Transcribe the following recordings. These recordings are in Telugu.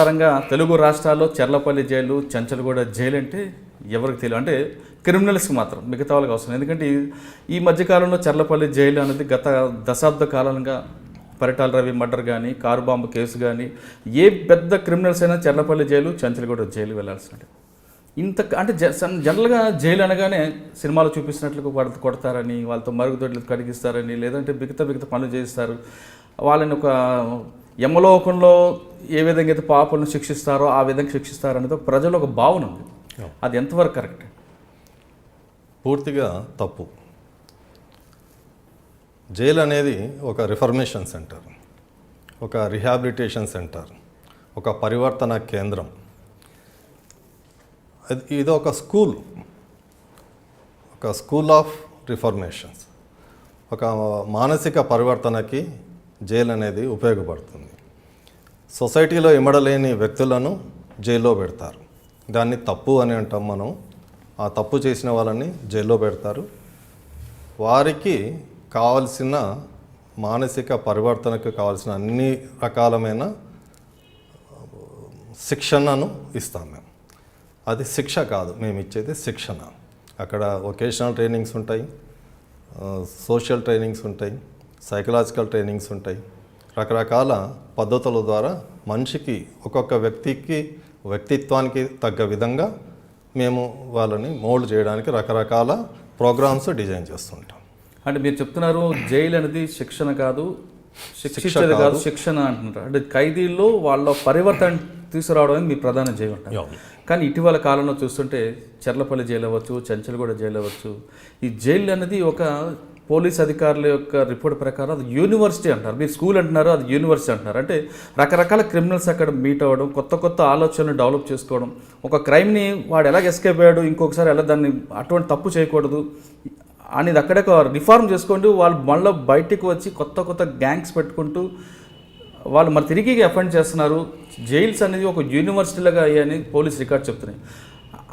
ప్రకారంగా తెలుగు రాష్ట్రాల్లో చెర్లపల్లి జైలు చంచలగూడ జైలు అంటే ఎవరికి తెలియదు. అంటే క్రిమినల్స్కి మాత్రం మిగతా వాళ్ళకి అవసరం. ఎందుకంటే ఈ- మధ్యకాలంలో చెర్లపల్లి జైలు అనేది గత దశాబ్ద కాలంగా పరిటాల రవి మర్డర్ కానీ కారు బాంబు కేసు కానీ ఏ పెద్ద క్రిమినల్స్ అయినా చెర్లపల్లి జైలు చంచలగూడ జైలు వెళ్ళాల్సినట్టు ఇంత అంటే జనరల్గా జైలు అనగానే సినిమాలో చూపిస్తున్నట్లు కొడతారని వాళ్ళతో మరుగుదొడ్లు కడిగిస్తారని లేదంటే బిగత బిగత పనులు చేస్తారు. వాళ్ళని ఒక యమలోకంలో ఏ విధంగా అయితే పాపలను శిక్షిస్తారో ఆ విధంగా శిక్షిస్తారు అనేది ప్రజలు ఒక భావన ఉంది. అది ఎంతవరకు కరెక్ట్? పూర్తిగా తప్పు. జైలు అనేది ఒక రిఫర్మేషన్ సెంటర్ ఒక రిహాబిలిటేషన్ సెంటర్ ఒక పరివర్తన కేంద్రం. ఇది ఒక స్కూల్ ఒక స్కూల్ ఆఫ్ రిఫర్మేషన్స్. ఒక మానసిక పరివర్తనకి జైలు అనేది ఉపయోగపడుతుంది. సొసైటీలో ఇమడలేని వ్యక్తులను జైల్లో పెడతారు. దాన్ని తప్పు అని అంటాం మనం. ఆ తప్పు చేసిన వాళ్ళని జైల్లో పెడతారు. వారికి కావలసిన మానసిక పరివర్తనకు కావాల్సిన అన్ని రకాలమైన శిక్షణను ఇస్తాం మేము. అది శిక్ష కాదు మేము ఇచ్చేది శిక్షణ. అక్కడ వొకేషనల్ ట్రైనింగ్స్ ఉంటాయి సోషల్ ట్రైనింగ్స్ ఉంటాయి సైకలాజికల్ ట్రైనింగ్స్ ఉంటాయి. రకరకాల పద్ధతుల ద్వారా మనిషికి ఒక్కొక్క వ్యక్తికి వ్యక్తిత్వానికి తగ్గ విధంగా మేము వాళ్ళని మోల్డ్ చేయడానికి రకరకాల ప్రోగ్రామ్స్ డిజైన్ చేస్తుంటాం. అంటే మీరు చెప్తున్నారు జైలు అనేది శిక్షణ కాదు శిక్షించేది కాదు శిక్షణ అంటున్నారు. అంటే ఖైదీల్లో వాళ్ళ పరివర్తన తీసుకురావడం మీ ప్రధాన జైలు కానీ ఇటీవల కాలంలో చూస్తుంటే చెర్లపల్లి జైలు అవ్వచ్చు చెంచలగూడ జైలు అవ్వచ్చు ఈ జైలు అనేది ఒక పోలీస్ అధికారుల యొక్క రిపోర్ట్ ప్రకారం అది యూనివర్సిటీ అంటారు మీరు స్కూల్ అంటున్నారు అది యూనివర్సిటీ అంటున్నారు. అంటే రకరకాల క్రిమినల్స్ అక్కడ మీట్ అవ్వడం కొత్త కొత్త ఆలోచనలు డెవలప్ చేసుకోవడం ఒక క్రైమ్ని వాడు ఎలా ఎస్కేప్ అయ్యాడు ఇంకొకసారి ఎలా దాన్ని అటువంటి తప్పు చేయకూడదు అనేది అక్కడే రిఫార్మ్ చేసుకుంటూ వాళ్ళు మళ్ళీ బయటికి వచ్చి కొత్త కొత్త గ్యాంగ్స్ పెట్టుకుంటూ వాళ్ళు మరి తిరిగి అఫెండ్ చేస్తున్నారు. జైల్స్ అనేది ఒక యూనివర్సిటీలుగా అయ్యాయని పోలీస్ రికార్డ్ చెప్తున్నాయి.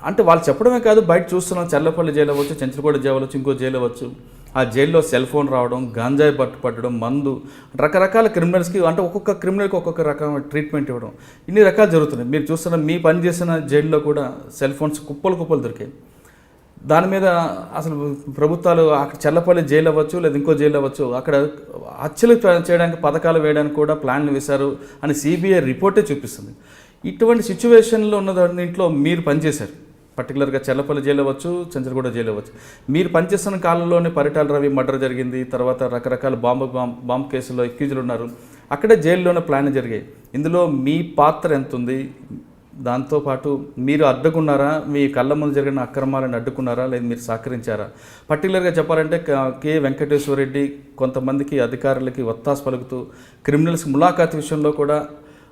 అంటే వాళ్ళు చెప్పడమే కాదు బయట చూస్తున్నాం చల్లపల్లి జైలు అవ్వచ్చు చెంచలగూడ జైలు అవ్వచ్చు ఇంకో జైలు అవ్వచ్చు. ఆ జైల్లో సెల్ ఫోన్ రావడం గాంజాయి పట్టు పట్టడం మందు రకరకాల క్రిమినల్స్కి అంటే ఒక్కొక్క క్రిమినల్కి ఒక్కొక్క రకమైన ట్రీట్మెంట్ ఇవ్వడం. ఇన్ని రకాలు జరుగుతున్నాయి. మీరు చూస్తున్న మీ పని చేసిన జైల్లో కూడా సెల్ ఫోన్స్ కుప్పలు కుప్పలు దొరికాయి. దాని మీద అసలు ప్రభుత్వాలు అక్కడ చెల్లపల్లి జైలు అవ్వచ్చు లేదా ఇంకో జైలు అవ్వచ్చు అక్కడ హత్యలు చేయడానికి పథకాలు వేయడానికి కూడా ప్లాన్లు వేశారు అని సిబిఐ రిపోర్టే చూపిస్తుంది. ఇటువంటి సిచ్యువేషన్లో ఉన్న దాంట్లో మీరు పనిచేశారు. పర్టికులర్గా చెల్లపల్లి జైలు అవ్వచ్చు చంచలగూడ జైలు అవ్వచ్చు. మీరు పనిచేస్తున్న కాలంలోనే పరిటాల రవి మర్డర్ జరిగింది తర్వాత రకరకాల బాంబు బాంబ్ బాంబ్ కేసులో ఎక్యూజులు ఉన్నారు. అక్కడే జైల్లోనే ప్లాన్ జరిగాయి. ఇందులో మీ పాత్ర ఎంత ఉంది దాంతోపాటు మీరు అడ్డుకున్నారా? మీ కళ్ళ ముందు జరిగిన అక్రమాలను అడ్డుకున్నారా? లేదా మీరు సహకరించారా? పర్టికులర్గా చెప్పాలంటే క- కె. వెంకటేశ్వర రెడ్డి కొంతమందికి అధికారులకి ఒత్తాసు పలుకుతూ క్రిమినల్స్ ములాఖాత్ విషయంలో కూడా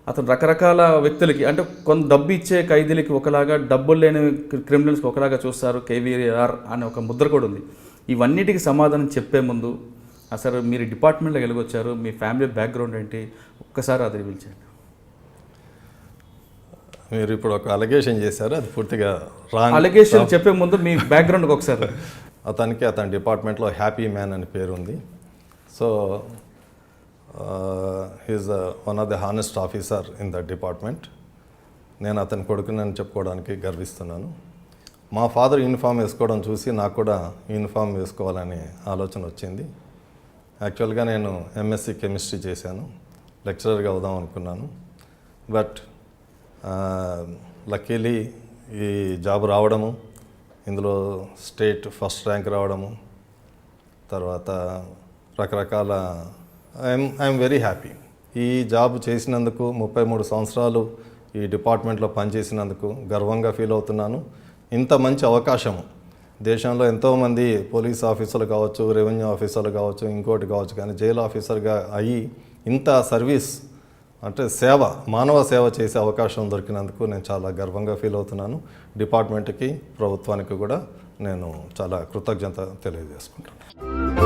అతను రకరకాల వ్యక్తులకి అంటే కొంత డబ్బు ఇచ్చే ఖైదీలకి ఒకలాగా డబ్బులు లేని క్రిమినల్స్కి ఒకలాగా చూస్తారు కేవీఆర్ అనే ఒక ముద్ర కూడా ఉంది. ఇవన్నిటికి సమాధానం చెప్పే ముందు అసలు మీరు డిపార్ట్మెంట్లో వెలుగొచ్చారు మీ ఫ్యామిలీ బ్యాక్గ్రౌండ్ ఏంటి? ఒక్కసారి అది రివీల్ చేయండి మీరు ఇప్పుడు ఒక అలగేషన్ చేశారు అది పూర్తిగా రాంగ్ అలిగేషన్ చెప్పే ముందు మీ బ్యాక్గ్రౌండ్ ఒకసారి. అతనికి అతని డిపార్ట్మెంట్లో హ్యాపీ మ్యాన్ అని పేరు ఉంది so he's one of the honest officer in the department నేను అతని కొడుకునని చెప్పుకోవడానికి గర్విస్తున్నాను. మా ఫాదర్ యూనిఫామ్ వేసుకోవడం చూసి నాకు కూడా యూనిఫామ్ వేసుకోవాలనే ఆలోచన వచ్చింది. యాక్చువల్గా నేను ఎంఎస్సి కెమిస్ట్రీ చేశాను. లెక్చరర్గా అవుదాం అనుకున్నాను. బట్ లక్కీలీ uh, ఈ జాబ్ రావడము ఇందులో స్టేట్ ఫస్ట్ ర్యాంక్ రావడము తర్వాత రకరకాల ఐఎమ్ ఐఎమ్ వెరీ హ్యాపీ ఈ జాబ్ చేసినందుకు ముప్పై మూడు సంవత్సరాలు ఈ డిపార్ట్మెంట్లో పనిచేసినందుకు గర్వంగా ఫీల్ అవుతున్నాను. ఇంత మంచి అవకాశం. దేశంలో ఎంతోమంది పోలీస్ ఆఫీసర్లు కావచ్చు రెవెన్యూ ఆఫీసర్లు కావచ్చు ఇంకోటి కావచ్చు కానీ జైలు ఆఫీసర్గా అయ్యి ఇంత సర్వీస్ అంటే సేవ మానవ సేవ చేసే అవకాశం దొరికినందుకు నేను చాలా గర్వంగా ఫీల్ అవుతున్నాను. డిపార్ట్మెంట్కి ప్రభుత్వానికి కూడా నేను చాలా కృతజ్ఞత తెలియజేసుకుంటాను